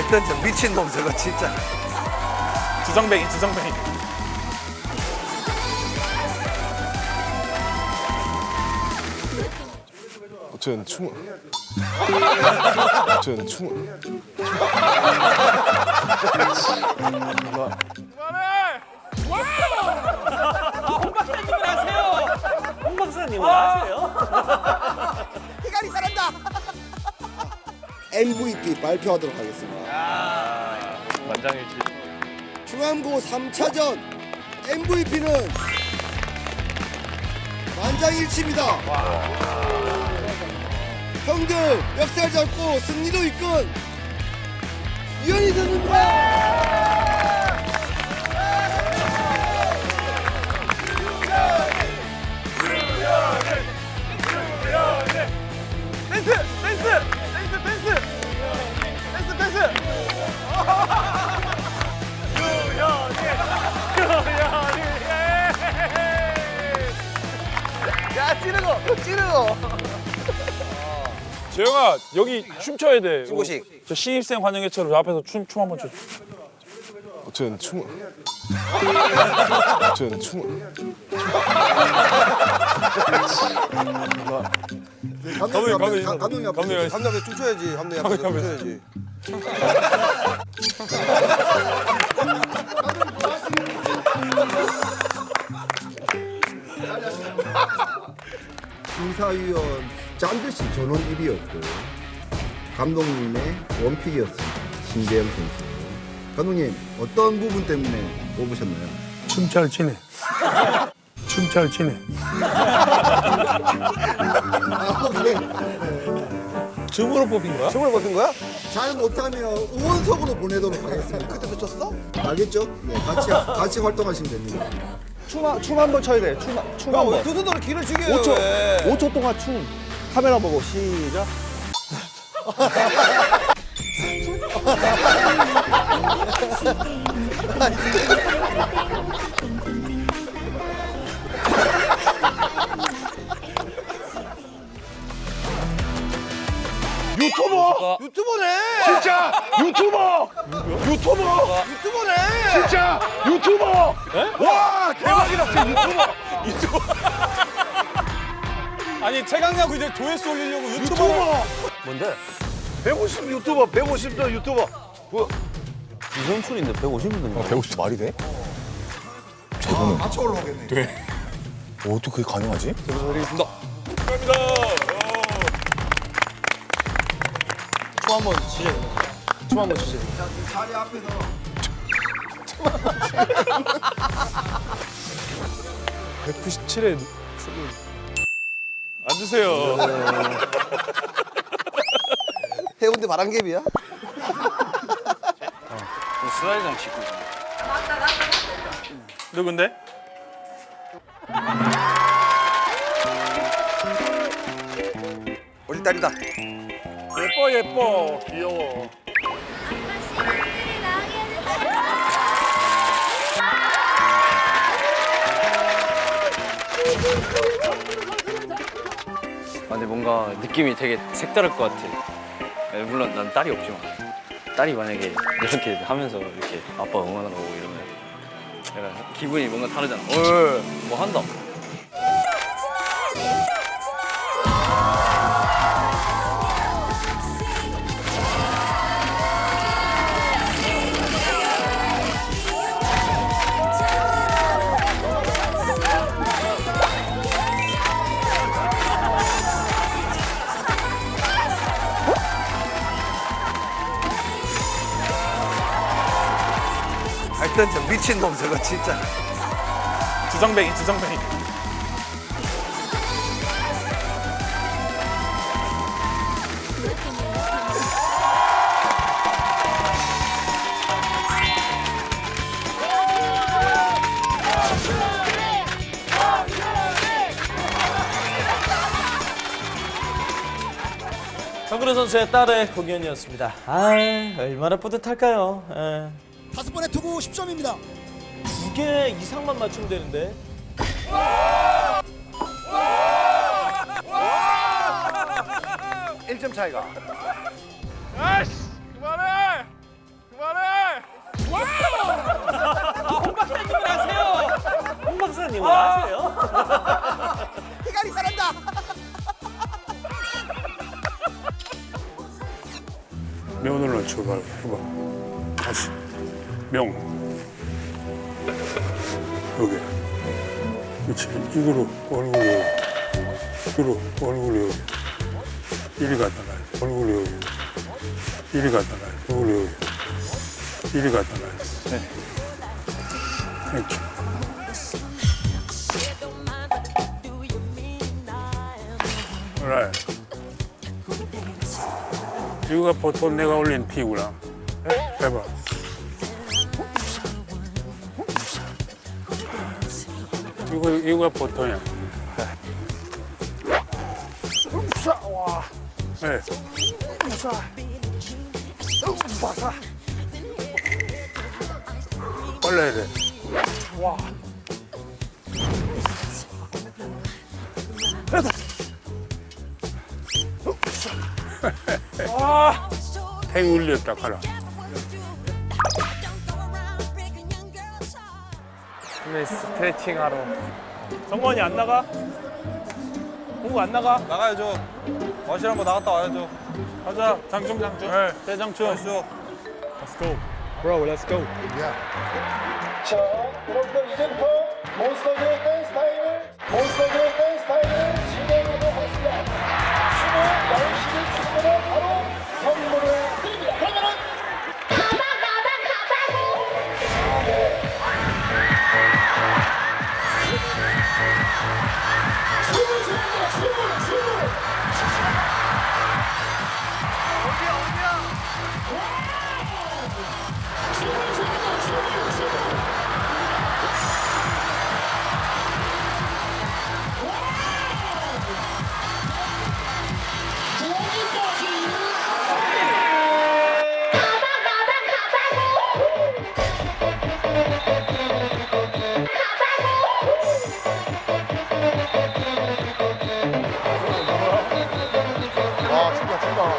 하여튼 저 미친놈 저거 진짜. 주정뱅이 주정뱅이 저는 충. 저는 충. 홍 MVP 발표하도록 하겠습니다. 만장일치 중암고 3차전 MVP는 만장일치입니다. 형들 멱살 잡고 승리로 이끈 유현이 선수입니다. 재영아 여기 춤춰야 돼 중고식. 저 신입생 환영회처럼 앞에서 춤 춤 한번 춰 저는 충. 저는 충. 감독님, 감독님, 감독님 앞에 감독님. 함앞에 춤춰야지. 함앞에 춤춰야지. 심사위원 짠듯이 전원 1위였고 감독님의 원픽이었습니다. 신재영 선수. 감독님 어떤 부분 때문에 뽑으셨나요? 춤잘 추네. 춤잘 추네. 춤으로 뽑힌 거야? 춤을 벗은 거야? 잘 못하면 의원석으로 보내도록 하겠습니다. 그때도 췄어? 알겠죠? 네, 같이 같이 활동하시면 됩니다. 춤한번 춰야 돼. 춤, 춤 한 번. 야두 손으로 길을 죽여요. 5초, 왜? 5초 동안 춤. 카메라 보고 시작. 유튜버. 유튜버네. 진짜 유튜버. 유튜버. 유튜버네. 진짜 유튜버. 와 대박이다 진짜 유튜버. 아니 최강야구 이제 조회수 올리려고 유튜버. 뭔데? 150 유튜버 150도 유튜버. 뭐 이선출인데 150분 150 말이 돼? 아, 맞춰 올라오겠네. 돼. 어, 어떻게 그게 가능하지? 감사합니다 춤 한번 치죠. 춤 한번 치죠. 자리 앞에서 197에 앉 으세요 해운대 바람개비야? 슬라이드장 치고. 누군데? 우리 딸이다. 예뻐 예뻐 귀여워 뭔가 느낌이 되게 색다를 것 같아. 예, 물론 난 딸이 없지만 딸이 만약에 이렇게 하면서 이렇게 아빠 응원하고 이러면 약간 기분이 뭔가 다르잖아. 어, 뭐 한다. 저 미친놈 저거 진짜. 주정뱅이 주정뱅이 정근우 선수의 딸의 공연이었습니다. 아, 얼마나 뿌듯할까요? 예. 다섯 번의 투구 10점입니다. 두 개 이상만 맞추면 되는데. 1점 차이가. 아이씨 그만해 홍 박사님은 아세요? 홍 박사님은 아세요? 희갈이 잘한다. 면으로 출발해봐. 명. 여기. 그렇지. 이거로 얼굴 여기. 이거로 얼굴 여기. 이리 갖다 놔. 얼굴 여기. 이리 갖다 놔. 얼굴 여기. 이리 갖다 놔. 네. 땡큐. 그래. 이거가 보통 내가 올린 피구나. 해, 해봐. 이거 이거가 보통이야. 네. 빨리 해야 돼. 팽 울렸다 가라. 스트레칭 하러. 정원이 안 나가? 공구 안 나가? 나가야죠. 와실 한번 나갔다 와야죠. 가자. 장충 장충. 네. 대장충. 가시죠. Let's go. Bro, let's go. 자, 여러분들 이제부터 몬스터즈 와,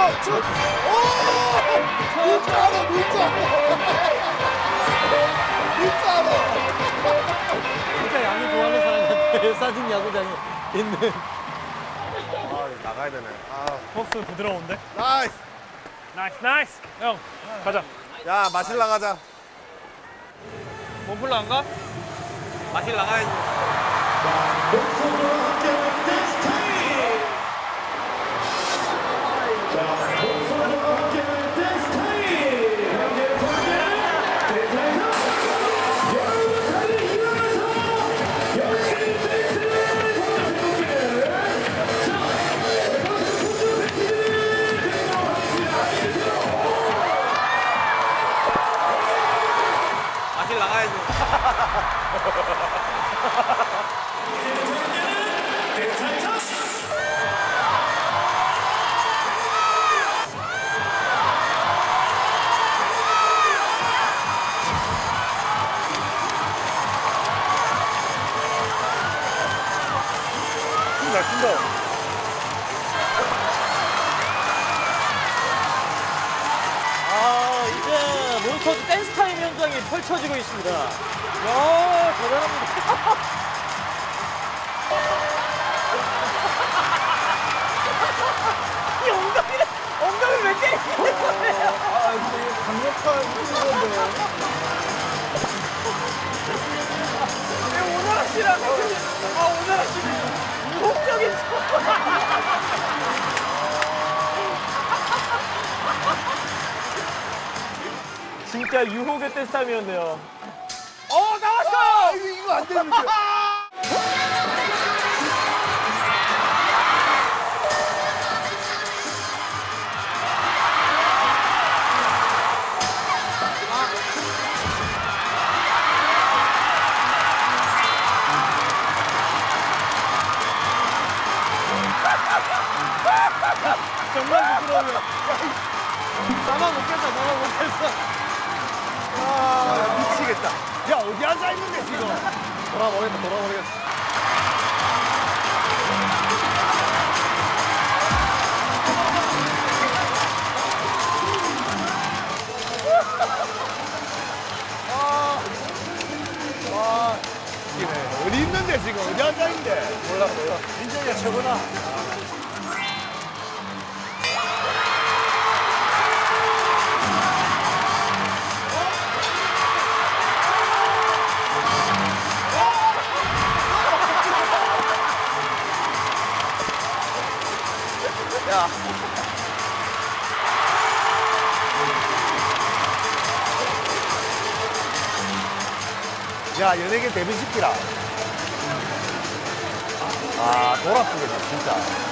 잠시만, 춤. 오! 알아. 물줄 알아. 진짜 야구 좋아하는 사람한테 사진 야구장에 있는. 나가야 되네. 포스 부드러운데? 나이스. 나이스 나이스. 형 가자. 야, 마실 나가자. 몸풀러 안 가? 마실 나가야지. 길 나가야죠. 아 이제 몬스터즈 댄스 타임 현장이 펼쳐지고 있습니다. 야, 대단합니다. 이 엉덩이를, 엉덩이 왜 때리는 거예요? 강력한 힘인데. 씨랑, 아, 진짜 유혹의 댄스 타임이었네요. 어, 나왔어요! 이거, 이거 안 되는데. 정말 부끄러워요. 나만 못겠어, 나만 못겠어. 아, 미치겠다. 야, 어디 앉아 있는데, 지금? 돌아버리겠다, 돌아버리겠다. 야, 연예계 데뷔시키라. 아, 돌아프겠다, 진짜.